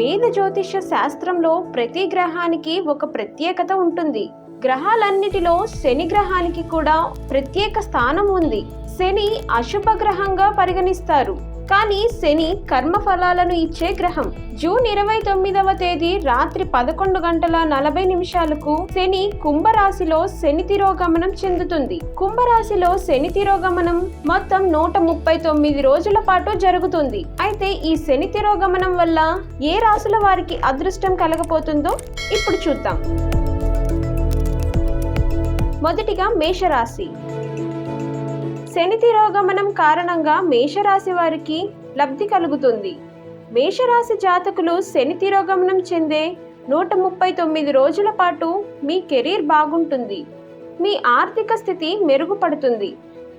వేద జ్యోతిష శాస్త్రంలో ప్రతి గ్రహానికి ఒక ప్రత్యేకత ఉంటుంది. గ్రహాలన్నిటిలో శని గ్రహానికి కూడా ప్రత్యేక స్థానం ఉంది. శని అశుభ గ్రహంగా పరిగణిస్తారు. కానీ శని కర్మ ఫలాలను ఇచ్చే గ్రహం. జూన్ ఇరవై తొమ్మిదవ తేదీ రాత్రి పదకొండు గంటల నలభై నిమిషాలకు శని కుంభరాశిలో శని తిరోగమనం చెందుతుంది. కుంభరాశిలో శని తిరోగమనం మొత్తం నూట ముప్పై తొమ్మిది రోజుల పాటు జరుగుతుంది. అయితే ఈ శని తిరోగమనం వల్ల ఏ రాశుల వారికి అదృష్టం కలగపోతుందో ఇప్పుడు చూద్దాం. మొదటిగా మేషరాశి. శని తిరోగమనం కారణంగా మేషరాశి వారికి లబ్ధి కలుగుతుంది. మేషరాశి జాతకులు శని తిరోగమనం చెందే నూట ముప్పై తొమ్మిది రోజుల పాటు మీ కెరీర్ బాగుంటుంది. మీ ఆర్థిక స్థితి మెరుగుపడుతుంది.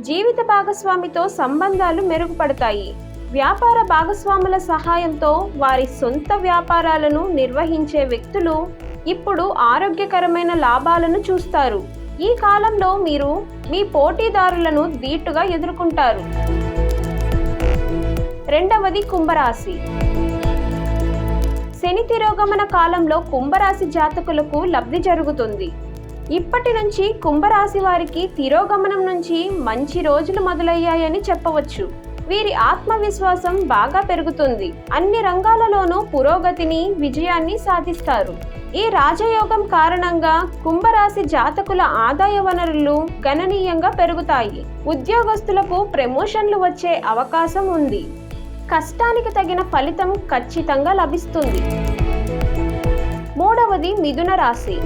జీవిత భాగస్వామితో సంబంధాలు మెరుగుపడతాయి. వ్యాపార భాగస్వాముల సహాయంతో వారి సొంత వ్యాపారాలను నిర్వహించే వ్యక్తులు ఇప్పుడు ఆరోగ్యకరమైన లాభాలను చూస్తారు. ఈ కాలంలో మీరు మీ పోటీదారులను దీటుగా ఎదుర్కొంటారు. రెండవది కుంభరాశి. శని తిరోగమన కాలంలో కుంభరాశి జాతకులకు లబ్ధి జరుగుతుంది. ఇప్పటి నుంచి కుంభరాశి వారికి తిరోగమనం నుంచి మంచి రోజులు మొదలయ్యాయని చెప్పవచ్చు. వీరి ఆత్మవిశ్వాసం బాగా పెరుగుతుంది. అన్ని రంగాలలోనూ పురోగతిని విజయాన్ని సాధిస్తారు. ఈ రాజయోగం కారణంగా కుంభరాశి జాతకుల ఆదాయ వనరులు గణనీయంగా పెరుగుతాయి. ఉద్యోగస్తులకు ప్రమోషన్లు వచ్చే అవకాశం ఉంది. కష్టానికి తగిన ఫలితం ఖచ్చితంగా లభిస్తుంది. మూడవది మిథున రాశి.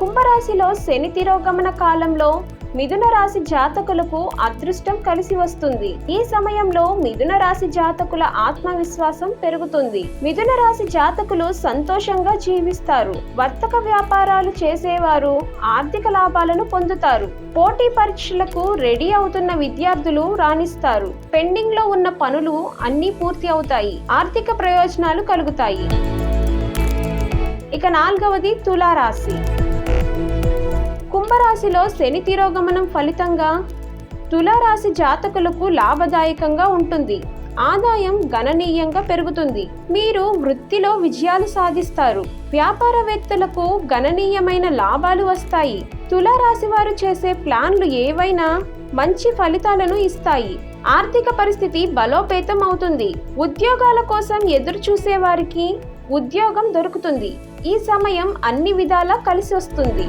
కుంభరాశిలో శని తిరోగమన కాలంలో మిథున రాశి జాతకులకు అదృష్టం కలిసి వస్తుంది. ఈ సమయంలో మిథున రాశి జాతకుల ఆత్మవిశ్వాసం పెరుగుతుంది. మిథున రాశి జాతకులు సంతోషంగా జీవిస్తారు. వర్తక వ్యాపారాలు చేసేవారు ఆర్థిక లాభాలను పొందుతారు. పోటీ పరీక్షలకు రెడీ అవుతున్న విద్యార్థులు రాణిస్తారు. పెండింగ్లో ఉన్న పనులు అన్నీ పూర్తి అవుతాయి. ఆర్థిక ప్రయోజనాలు కలుగుతాయి. ఇక నాలుగవది తులారాశి. రాశిలో శని తిరోగమనం ఫలితంగా తులారాశి జాతకులకు లాభదాయకంగా ఉంటుంది. ఆదాయం గణనీయంగా పెరుగుతుంది. మీరు వృత్తిలో విజయాలు సాధిస్తారు. వ్యాపారవేత్తలకు గణనీయమైన లాభాలు వస్తాయి. తులారాశి వారు చేసే ప్లాన్లు ఏవైనా మంచి ఫలితాలను ఇస్తాయి. ఆర్థిక పరిస్థితి బలోపేతం అవుతుంది. ఉద్యోగాల కోసం ఎదురు చూసే వారికి ఉద్యోగం దొరుకుతుంది. ఈ సమయం అన్ని విధాలా కలిసి వస్తుంది.